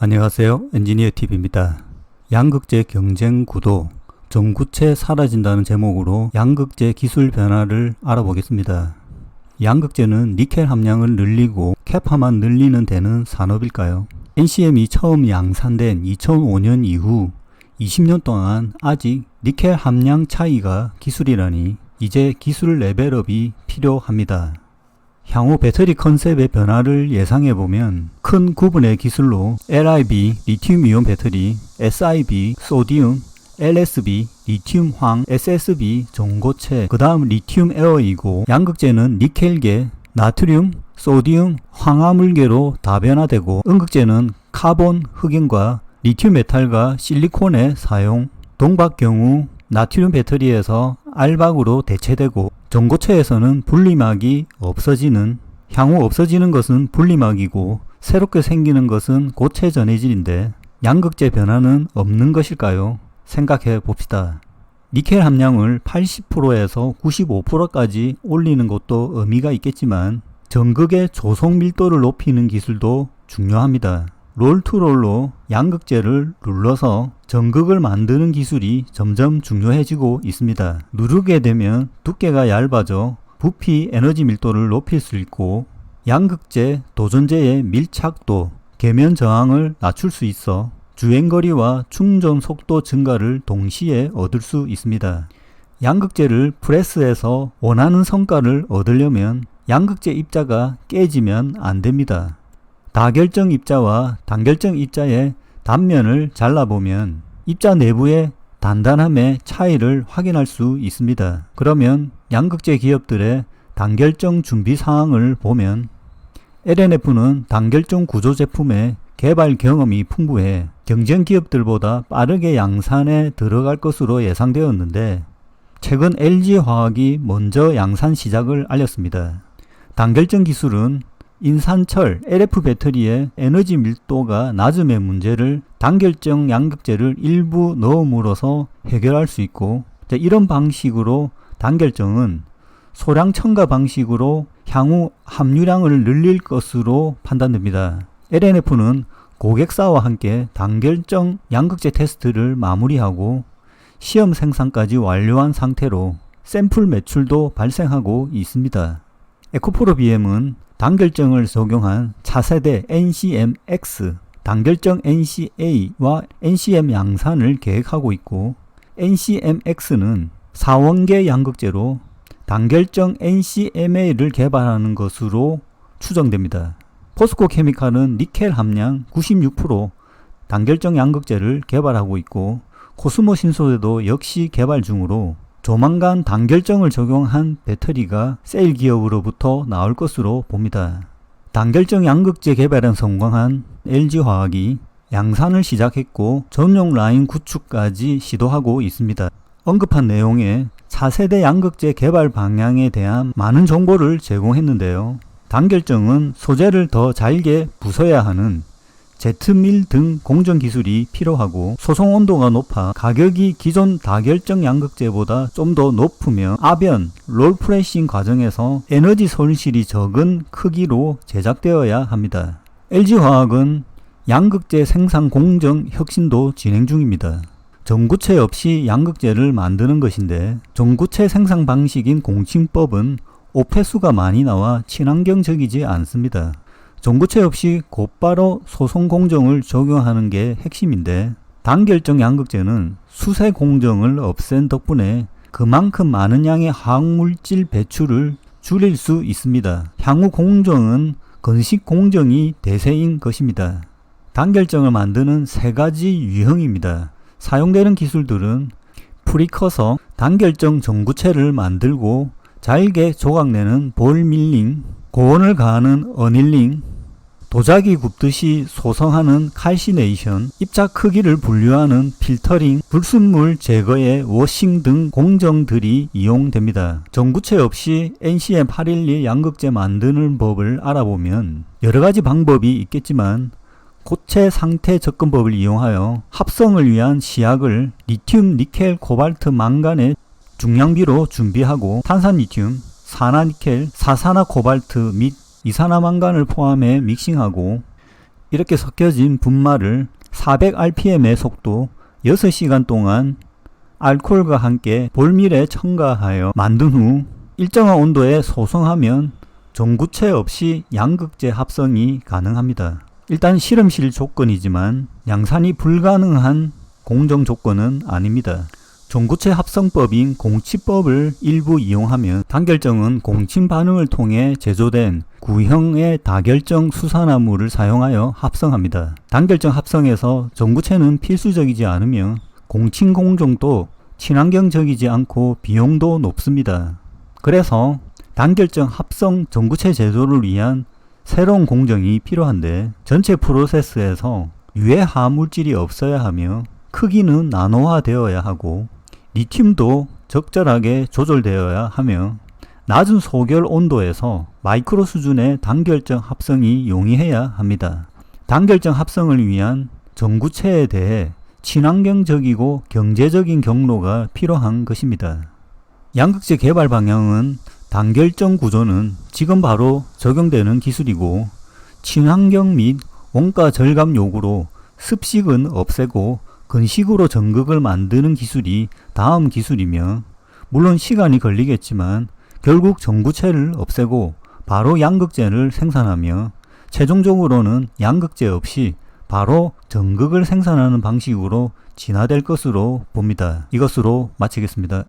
안녕하세요. 엔지니어 TV입니다. 양극재 경쟁 구도 전구체 사라진다는 제목으로 양극재 기술 변화를 알아보겠습니다. 양극재는 니켈 함량을 늘리고 캐파만 늘리는 데는 산업일까요? NCM이 처음 양산된 2005년 이후 20년 동안 아직 니켈 함량 차이가 기술이라니 이제 기술 레벨업이 필요합니다. 향후 배터리 컨셉의 변화를 예상해 보면 큰 구분의 기술로 LIB 리튬 이온 배터리, SIB 소디움, LSB 리튬 황, SSB 전고체, 그 다음 리튬 에어이고 양극재는 니켈계, 나트륨, 소디움, 황화물계로 다변화되고 음극재는 카본, 흑연과 리튬 메탈과 실리콘의 사용, 동박 경우 나트륨 배터리에서 알박으로 대체되고 전고체에서는 분리막이 없어지는 향후 없어지는 것은 분리막이고 새롭게 생기는 것은 고체 전해질인데 양극재 변화는 없는 것일까요? 생각해 봅시다. 니켈 함량을 80%에서 95%까지 올리는 것도 의미가 있겠지만 전극의 조속 밀도를 높이는 기술도 중요합니다. 롤투롤로 양극재를 눌러서 전극을 만드는 기술이 점점 중요해지고 있습니다. 누르게 되면 두께가 얇아져 부피 에너지 밀도를 높일 수 있고 양극재 도전제의 밀착도 계면 저항을 낮출 수 있어 주행거리와 충전 속도 증가를 동시에 얻을 수 있습니다. 양극재를 프레스해서 원하는 성과를 얻으려면 양극재 입자가 깨지면 안 됩니다. 다결정 입자와 단결정 입자의 단면을 잘라보면 입자 내부의 단단함의 차이를 확인할 수 있습니다. 그러면 양극재 기업들의 단결정 준비 사항을 보면 LNF는 단결정 구조 제품의 개발 경험이 풍부해 경쟁 기업들보다 빠르게 양산에 들어갈 것으로 예상되었는데 최근 LG화학이 먼저 양산 시작을 알렸습니다. 단결정 기술은 인산철 LF 배터리의 에너지 밀도가 낮음의 문제를 단결정 양극재를 일부 넣음으로써 해결할 수 있고 이런 방식으로 단결정은 소량 첨가 방식으로 향후 함유량을 늘릴 것으로 판단됩니다. LNF는 고객사와 함께 단결정 양극재 테스트를 마무리하고 시험 생산까지 완료한 상태로 샘플 매출도 발생하고 있습니다. 에코프로 BM은 단결정을 적용한 차세대 NCMX, 단결정 NCA와 NCM 양산을 계획하고 있고 NCMX는 사원계 양극재로 단결정 NCMA를 개발하는 것으로 추정됩니다. 포스코 케미칼은 니켈 함량 96% 단결정 양극재를 개발하고 있고 코스모 신소재도 역시 개발 중으로 조만간 단결정을 적용한 배터리가 세일 기업으로부터 나올 것으로 봅니다. 단결정 양극재 개발에 성공한 LG화학이 양산을 시작했고 전용 라인 구축까지 시도하고 있습니다. 언급한 내용에 차세대 양극재 개발 방향에 대한 많은 정보를 제공했는데요. 단결정은 소재를 더 잘게 부숴야 하는 제트밀 등 공정 기술이 필요하고 소송 온도가 높아 가격이 기존 다결정 양극재보다 좀 더 높으며 아변, 롤프레싱 과정에서 에너지 손실이 적은 크기로 제작되어야 합니다. LG화학은 양극재 생산 공정 혁신도 진행 중입니다. 전구체 없이 양극재를 만드는 것인데 전구체 생산 방식인 공칭법은 오폐수가 많이 나와 친환경적이지 않습니다. 전구체 없이 곧바로 소송 공정을 적용하는 게 핵심인데 단결정 양극재는 수세 공정을 없앤 덕분에 그만큼 많은 양의 화학물질 배출을 줄일 수 있습니다. 향후 공정은 건식 공정이 대세인 것입니다. 단결정을 만드는 세 가지 유형입니다. 사용되는 기술들은 프리커서 단결정 전구체를 만들고 잘게 조각내는 볼 밀링, 고온을 가하는 어닐링, 도자기 굽듯이 소성하는 칼시네이션, 입자 크기를 분류하는 필터링, 불순물 제거의 워싱 등 공정들이 이용됩니다. 전구체 없이 NCM812 양극재 만드는 법을 알아보면 여러 가지 방법이 있겠지만 고체 상태 접근법을 이용하여 합성을 위한 시약을 리튬, 니켈, 코발트, 망간의 중량비로 준비하고 탄산 리튬, 산화니켈, 사산화 코발트 및 이산화망간을 포함해 믹싱하고 이렇게 섞여진 분말을 400rpm의 속도 6시간 동안 알코올과 함께 볼밀에 첨가하여 만든 후 일정한 온도에 소성하면 전구체 없이 양극재 합성이 가능합니다. 일단 실험실 조건이지만 양산이 불가능한 공정 조건은 아닙니다. 전구체 합성법인 공치법을 일부 이용하면 단결정은 공침 반응을 통해 제조된 구형의 다결정 수산화물을 사용하여 합성합니다. 단결정 합성에서 전구체는 필수적이지 않으며 공침 공정도 친환경적이지 않고 비용도 높습니다. 그래서 단결정 합성 전구체 제조를 위한 새로운 공정이 필요한데 전체 프로세스에서 유해화 물질이 없어야 하며 크기는 나노화되어야 하고 리튬도 적절하게 조절되어야 하며 낮은 소결 온도에서 마이크로 수준의 단결정 합성이 용이해야 합니다. 단결정 합성을 위한 전구체에 대해 친환경적이고 경제적인 경로가 필요한 것입니다. 양극재 개발 방향은 단결정 구조는 지금 바로 적용되는 기술이고 친환경 및 원가 절감 요구로 습식은 없애고 건식으로 전극을 만드는 기술이 다음 기술이며 물론 시간이 걸리겠지만 결국 전구체를 없애고 바로 양극재를 생산하며 최종적으로는 양극재 없이 바로 전극을 생산하는 방식으로 진화될 것으로 봅니다. 이것으로 마치겠습니다.